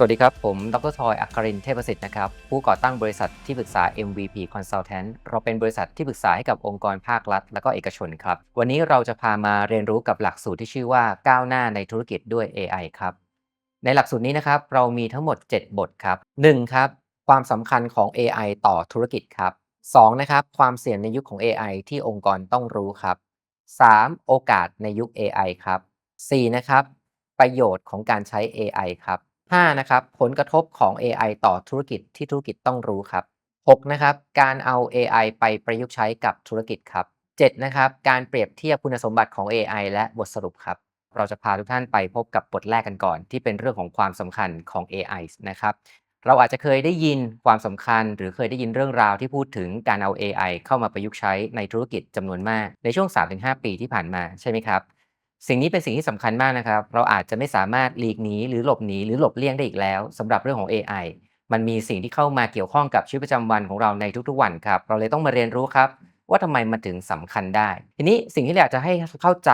สวัสดีครับ ผมดรทอย อัครินเทพสิทธิ์นะครับ ผู้ก่อตั้งบริษัทที่ปรึกษา MVP Consultant เราเป็นบริษัทที่ปรึกษาให้กับองค์กรภาครัฐ และก็เอกชนครับ วันนี้เราจะพามาเรียนรู้กับหลักสูตรที่ชื่อว่าก้าวหน้าในธุรกิจด้วย AI ครับ ในหลักสูตรนี้นะครับเรามีทั้งหมด 7 บทครับ 1. ครับ ความสำคัญของ AI ต่อธุรกิจครับ 2. นะครับ ความเสี่ยงในยุคของ AI ที่องค์กรต้องรู้ครับ 3. โอกาสในยุค AI ครับ 4. นะครับ ประโยชน์ของการใช้ AI ครับ 5. นะครับผลกระทบของ AI ต่อธุรกิจที่ธุรกิจต้องรู้ครับ 6. นะครับการเอา AI ไปประยุกต์ใช้กับธุรกิจครับ 7. นะครับการเปรียบเทียบคุณสมบัติของ AI และบทสรุปครับ เราจะพาทุกท่านไปพบกับบทแรกกันก่อน ที่เป็นเรื่องของความสำคัญของ AI นะครับเราอาจจะเคยได้ยินความสำคัญ หรือเคยได้ยินเรื่องราวที่พูดถึงการเอา AI เข้ามาประยุกต์ใช้ในธุรกิจจำนวนมากในช่วง 3-5 ปีที่ผ่านมาใช่ไหมครับ สิ่งนี้เป็นสิ่งที่สำคัญมากนะครับ เราอาจจะไม่สามารถหลีกหนีหรือหลบหนีหรือหลบเลี่ยงได้อีกแล้วสำหรับเรื่องของ AI มันมีสิ่งที่เข้ามาเกี่ยวข้องกับชีวิตประจำวันของเราในทุกๆวันครับ เราเลยต้องมาเรียนรู้ครับ ว่าทำไมมันถึงสำคัญได้ ทีนี้สิ่งที่อยากจะให้เข้าใจ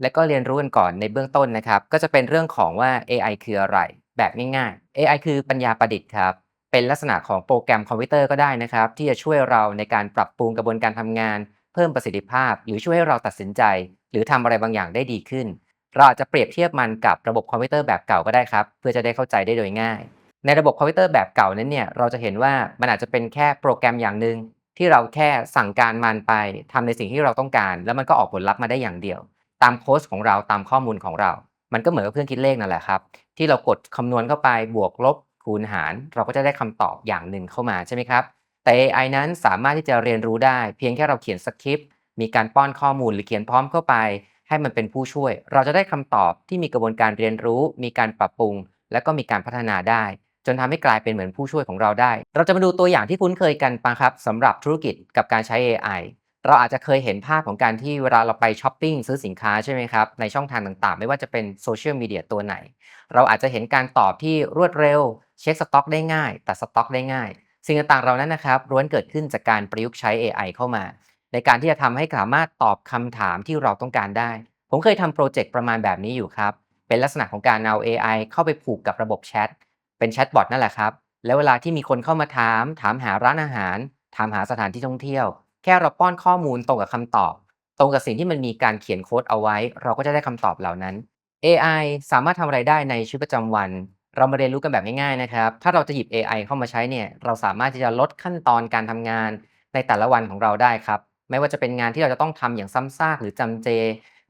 และก็เรียนรู้กันก่อนในเบื้องต้นนะครับ ก็จะเป็นเรื่องของว่า AI คืออะไร แบบง่ายๆ AI คือปัญญาประดิษฐ์ครับเป็นลักษณะของโปรแกรมคอมพิวเตอร์ก็ได้นะครับ ที่จะช่วยเราในการปรับปรุงกระบวนการทำงาน เพิ่มประสิทธิภาพ หรือช่วยให้เราตัดสินใจ หรือทำอะไรบางอย่างได้ดีขึ้น เราอาจจะเปรียบเทียบมันกับระบบคอมพิวเตอร์แบบเก่าก็ได้ครับ เพื่อจะได้เข้าใจได้โดยง่าย ในระบบคอมพิวเตอร์แบบเก่านั้นเนี่ยเราจะเห็นว่ามันอาจจะเป็นแค่โปรแกรมอย่างหนึ่งที่เราแค่สั่งการมันไปทำในสิ่งที่เราต้องการ แล้วมันก็ออกผลลัพธ์มาได้อย่างเดียว ตามโค้ดของเราตามข้อมูลของเรา มันก็เหมือนกับเครื่องคิดเลขนั่นแหละครับ ที่เรากดคำนวณเข้าไปบวกลบคูณหาร เราก็จะได้คำตอบอย่างหนึ่งเข้ามาใช่ไหมครับแต่ AI นั้นสามารถที่จะเรียนรู้ได้ เพียงแค่เราเขียนสคริปต์ มีการป้อนข้อมูลหรือเขียนพร้อมเข้าไป ให้มันเป็นผู้ช่วย เราจะได้คำตอบที่มีกระบวนการเรียนรู้ มีการปรับปรุง และก็มีการพัฒนาได้ จนทำให้กลายเป็นเหมือนผู้ช่วยของเราได้ เราจะมาดูตัวอย่างที่คุ้นเคยกันปะครับสำหรับธุรกิจกับการใช้ AI เราอาจจะเคยเห็นภาพของการที่เวลาเราไปช้อปปิ้งซื้อสินค้าใช่ไหมครับในช่องทางต่างๆ ไม่ว่าจะเป็นโซเชียลมีเดียตัวไหน เราอาจจะเห็นการตอบที่รวดเร็ว เช็คสต็อกได้ง่าย ตัดสต็อกได้ง่าย สิ่งต่างๆเรานั้นนะครับล้วนเกิดขึ้นจากการประยุกต์ใช้ AI เข้ามา ในการที่จะทำให้สามารถตอบคำถามที่เราต้องการได้ ผมเคยทำโปรเจกต์ประมาณแบบนี้อยู่ครับ เป็นลักษณะของการเอา AI เข้าไปผูกกับระบบแชท เป็นแชทบอทนั่นแหละครับ แล้วเวลาที่มีคนเข้ามาถาม ถามหาร้านอาหาร ถามหาสถานที่ท่องเที่ยว แค่เราป้อนข้อมูลตรงกับคำตอบ ตรงกับสิ่งที่มันมีการเขียนโค้ดเอาไว้ เราก็จะได้คำตอบเหล่านั้น AI สามารถทำอะไรได้ในชีวิตประจำวัน เรามาเรียนรู้กันแบบง่ายๆนะครับ ถ้าเราจะหยิบ AI เข้ามาใช้เนี่ย เราสามารถที่จะลดขั้นตอนการทำงานในแต่ละวันของเราได้ครับ ไม่ว่าจะเป็นงานที่เราจะต้องทำอย่างซ้ำซากหรือจำเจ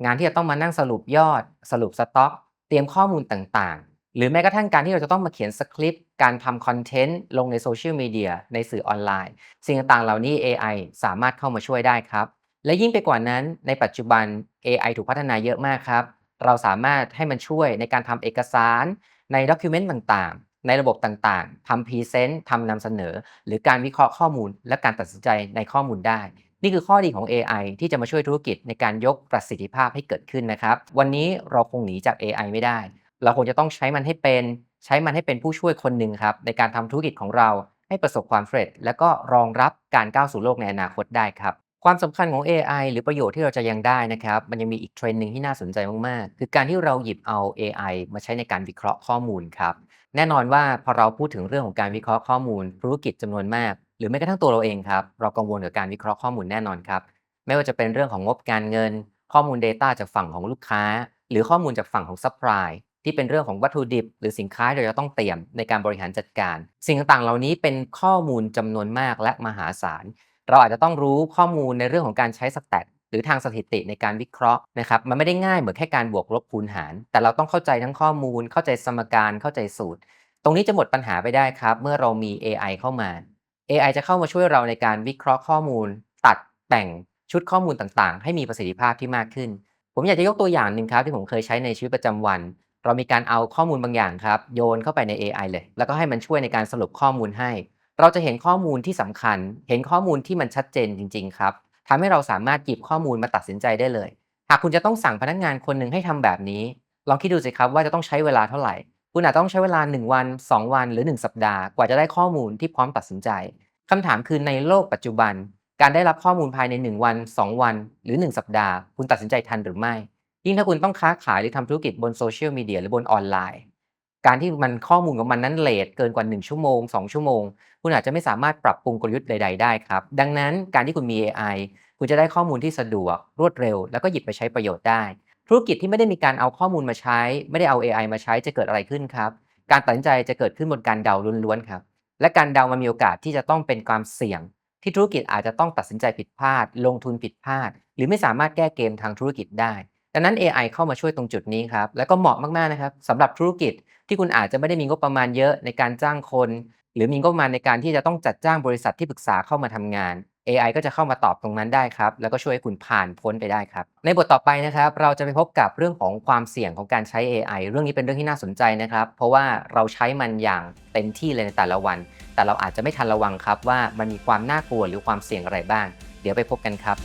งานที่จะต้องมานั่งสรุปยอด สรุปสต็อก เตรียมข้อมูลต่างๆ หรือแม้กระทั่งการที่เราจะต้องมาเขียนสคริปต์ การทำคอนเทนต์ลงในโซเชียลมีเดียในสื่อออนไลน์ สิ่งต่างๆ เหล่านี้ AI สามารถเข้ามาช่วยได้ครับ และยิ่งไปกว่านั้นในปัจจุบัน AI ถูกพัฒนาเยอะมากครับ เราสามารถให้มันช่วยในการทำเอกสารในด็อกิเมนต์ต่างๆ ในระบบต่างๆทำพรีเซนต์ทำนำเสนอ หรือการวิเคราะห์ข้อมูล และการตัดสินใจในข้อมูลได้ นี่คือข้อดีของ AI ที่จะมาช่วยธุรกิจในการยกประสิทธิภาพให้เกิดขึ้นนะครับ วันนี้เราคงหนีจาก AI ไม่ได้ เราคงจะต้องใช้มันให้เป็น ใช้มันให้เป็นผู้ช่วยคนหนึ่งครับในการทำธุรกิจของเราให้ประสบความสำเร็จ และก็รองรับการก้าวสู่โลกในอนาคตได้ครับความสำคัญของ AI หรือประโยชน์ที่เราจะยังได้นะครับ มันยังมีอีกเทรนด์หนึ่งที่น่าสนใจมาก ๆ คือการที่เราหยิบเอา AI มาใช้ในการวิเคราะห์ข้อมูลครับ แน่นอนว่าพอเราพูดถึงเรื่องของการวิเคราะห์ข้อมูล ธุรกิจจำนวนมาก หรือแม้กระทั่งตัวเราเองครับ เรากังวลกับการวิเคราะห์ข้อมูลแน่นอนครับ ไม่ว่าจะเป็นเรื่องของงบการเงิน ข้อมูล Data จากฝั่งของลูกค้า หรือข้อมูลจากฝั่งของซัพพลายที่เป็นเรื่องของวัตถุดิบ หรือสินค้าเราจะต้องเตรียมในการบริหารจัดการ สิ่งต่างๆ เหล่านี้เป็นข้อมูลจำนวนมากและมหาศาล เราอาจจะต้องรู้ข้อมูลในเรื่องของการใช้สแตทหรือทางสถิติในการวิเคราะห์นะครับมันไม่ได้ง่ายเหมือนแค่การบวกลบคูณหาร แต่เราต้องเข้าใจทั้งข้อมูล เข้าใจสมการเข้าใจสูตร ตรงนี้จะหมดปัญหาไปได้ครับ เมื่อเรามี AI เข้ามา AI จะเข้ามาช่วยเราในการวิเคราะห์ข้อมูล ตัดแต่งชุดข้อมูลต่างๆ ให้มีประสิทธิภาพที่มากขึ้น ผมอยากจะยกตัวอย่างหนึ่งครับที่ผมเคยใช้ในชีวิตประจำวัน เรามีการเอาข้อมูลบางอย่างครับ โยนเข้าไปใน AI เลย แล้วก็ให้มันช่วยในการสรุปข้อมูลให้ เราจะเห็นข้อมูลที่สำคัญ เห็นข้อมูลที่มันชัดเจนจริง ๆ ครับทำให้เราสามารถหยิบข้อมูลมาตัดสินใจได้เลย หากคุณจะต้องสั่งพนักงานคนหนึ่งให้ทำแบบนี้ ลองคิดดูสิครับว่าจะต้องใช้เวลาเท่าไหร่ คุณอาจต้องใช้เวลา 1 วัน 2 วันหรือ 1 สัปดาห์กว่าจะได้ข้อมูลที่พร้อมตัดสินใจคำถามคือในโลกปัจจุบัน การได้รับข้อมูลภายใน 1 วัน 2 วัน หรือ 1 สัปดาห์ คุณตัดสินใจทันหรือไม่ ยิ่งถ้าคุณต้องค้าขายหรือทำธุรกิจบนโซเชียลมีเดียหรือบนออนไลน์ การที่มันข้อมูลของมันนั้นเลทเกินกว่า 1 ชั่วโมง 2 ชั่วโมง คุณอาจจะไม่สามารถปรับปรุงกลยุทธ์ใด ๆ ได้ครับ ดังนั้นการที่คุณมี AI คุณจะได้ข้อมูลที่สะดวก รวดเร็ว แล้วก็หยิบไปใช้ประโยชน์ได้ ธุรกิจที่ไม่ได้มีการเอาข้อมูลมาใช้ ไม่ได้เอา AI มาใช้จะเกิดอะไรขึ้นครับ การตัดสินใจจะเกิดขึ้นบนการเดาล้วนๆครับ และการเดามันมีโอกาสที่จะต้องเป็นความเสี่ยง ที่ธุรกิจอาจจะต้องตัดสินใจผิดพลาด ลงทุนผิดพลาด หรือไม่สามารถแก้เกมทางธุรกิจได้ ดังนั้น AI เข้ามาช่วยตรงจุดนี้ครับ แล้วก็เหมาะมากๆนะครับสำหรับธุรกิจที่คุณอาจจะไม่ได้มีงบประมาณเยอะในการจ้างคน หรือมีงบประมาณในการที่จะต้องจัดจ้างบริษัทที่ปรึกษาเข้ามาทำงาน AI ก็จะเข้ามาตอบตรงนั้นได้ครับ แล้วก็ช่วยให้คุณผ่านพ้นไปได้ครับ ในบทต่อไปนะครับ เราจะไปพบกับเรื่องของความเสี่ยงของการใช้ AI เรื่องนี้เป็นเรื่องที่น่าสนใจนะครับ เพราะว่าเราใช้มันอย่างเต็มที่เลยในแต่ละวัน แต่เราอาจจะไม่ทันระวังครับว่ามันมีความน่ากลัวหรือความเสี่ยงอะไรบ้าง เดี๋ยวไปพบกันครับ